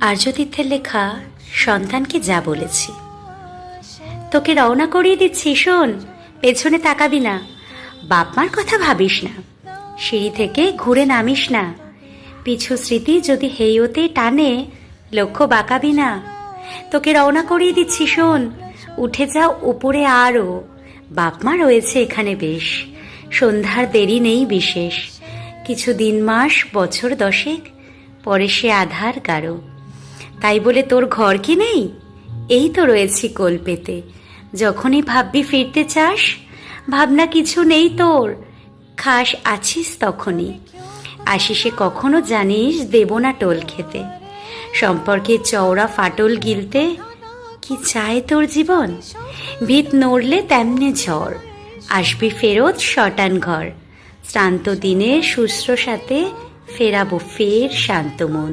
আর্যতীর্থের লেখা, সন্তানকে যা বলেছি। তোকে রওনা করিয়ে দিচ্ছি, শোন, পেছনে তাকাবি না। বাপ মার কথা ভাবিস না। সিঁড়ি থেকে ঘুরে নামিস না। পিছু স্মৃতি যদি হেইওতে টানে, লক্ষ্য বাঁকাবি না। তোকে রওনা করিয়ে দিচ্ছি, শোন, উঠে যাও উপরে আরও। বাপমা রয়েছে এখানে বেশ। সন্ধ্যার দেরি নেই বিশেষ। কিছু দিন মাস, বছর দশেক। পরে সে আধার গাঢ় তাই বলে তোর ঘর কি নেই? এই তো রয়েছি কোল পেতে। যখনই ভাববি ফিরতে চাস, ভাবনা কিছু নেই তোর। খাস আছিস তখনই। আশিসে কখনো জানিস দেব না টোল খেতে। সম্পর্কে চওড়া ফাটল গিলতে কি চায় তোর জীবন? ভিত নড়লে তেমনি ঝড়। আসবি ফেরত শটান ঘর। শ্রান্ত দিনে শুশ্রূষাতে ফেরাবো ফের শান্ত মন।